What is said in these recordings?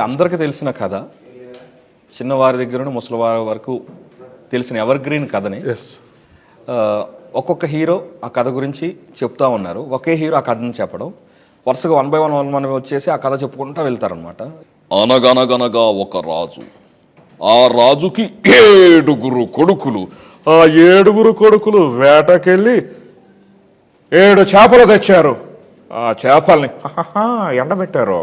అందరికీ తెలిసిన కథ చిన్నవారి దగ్గర నుండి ముసలివారి వరకు తెలిసిన ఎవర్ గ్రీన్ కథని ఒక్కొక్క హీరో ఆ కథ గురించి చెప్తా ఉన్నారు. ఒకే హీరో ఆ కథని చెప్పడం. వరుసగా one by one one one వచ్చేసి ఆ కథ చెప్పుకుంటూ వెళ్తారనమాట అనగనగనగా ఒక రాజు. ఆ రాజుకి ఏడుగురు కొడుకులు. ఆ ఏడుగురు కొడుకులు వేటకెళ్ళి ఏడు చేపలు తెచ్చారు. ఆ చేపల్ని హహహా, ఎండబెట్టారు.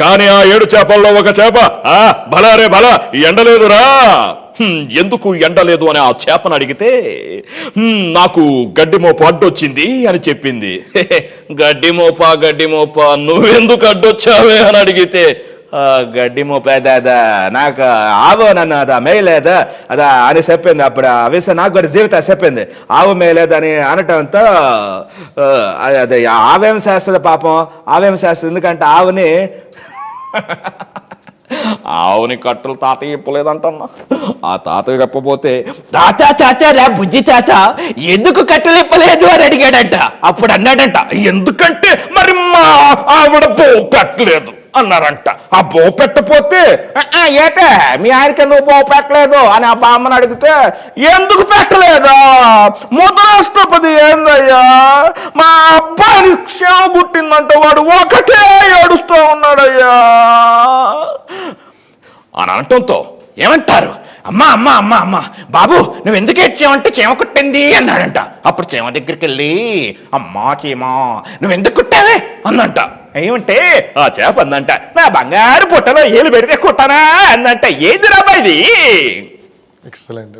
కానీ ఆ ఏడు చేపల్లో ఒక చేప. ఆ, భలారే భలా ఎండలేదురా. ఎందుకు ఎండలేదు అని ఆ చేపను అడిగితే నాకు గడ్డి మోప అడ్డొచ్చింది అని చెప్పింది. గడ్డి మోప గడ్డి మోప నువ్వెందుకు అడ్డొచ్చావే అని అడిగితే ఆ, గడ్డి మోపేదా నాకు ఆవు నన్ను అదా మేయలేదు అదా అని చెప్పింది అప్పుడు ఆ విషయం నాకు కూడా జీవితం చెప్పింది ఆవు మేయలేదు అని అనటంతో ఆ, అది- అది ఆవేం చేస్తుంది పాపం ఆవేం చేస్తుంది ఎందుకంటే ఆవుని ఆవుని కట్టలు తాతయ్య ఇప్పలేదంటన్నా ఆ తాతయ్య చెప్పబోతే తాత తాత రా బుజ్జి తాత ఎందుకు కట్టలిప్పలేదు అని అడిగాడంట అప్పుడు అన్నాడంట ఎందుకంటే మరి మా ఆవిడ బో పెట్టలేదు అన్నారంట. ఆ బో పెట్టపోతే "ఆ, ఏటే మీ ఆయనకి నువ్వు పో పెట్టలేదు? అని ఆ బామ్మను అడిగితే ఎందుకు పెట్టలేదు? ముద్రాష్ట్రపతి ఏందయ్యా? మా అబ్బాయిని క్షేమ పుట్టిందంటే వాడు ఒకటే ఏడుస్తూ ఉన్నాడయ్యా. అని అనటంతో ఏమంటారు? అమ్మా అమ్మా అమ్మా అమ్మా బాబు నువ్వు ఎందుకు ఏడ్చావంటే చీమ కుట్టింది? అన్నాడంట. అప్పుడు చీమ దగ్గరికి వెళ్ళి అమ్మా చీమ నువ్వు ఎందుకు కుట్టావే? అందంట ఏమంటే ఆ చేప అందంట నా బంగారు పుట్టలో ఏలు పెడితే కుట్టనా? అందంట ఏది రాబా ఇది? ఎక్సలెంట్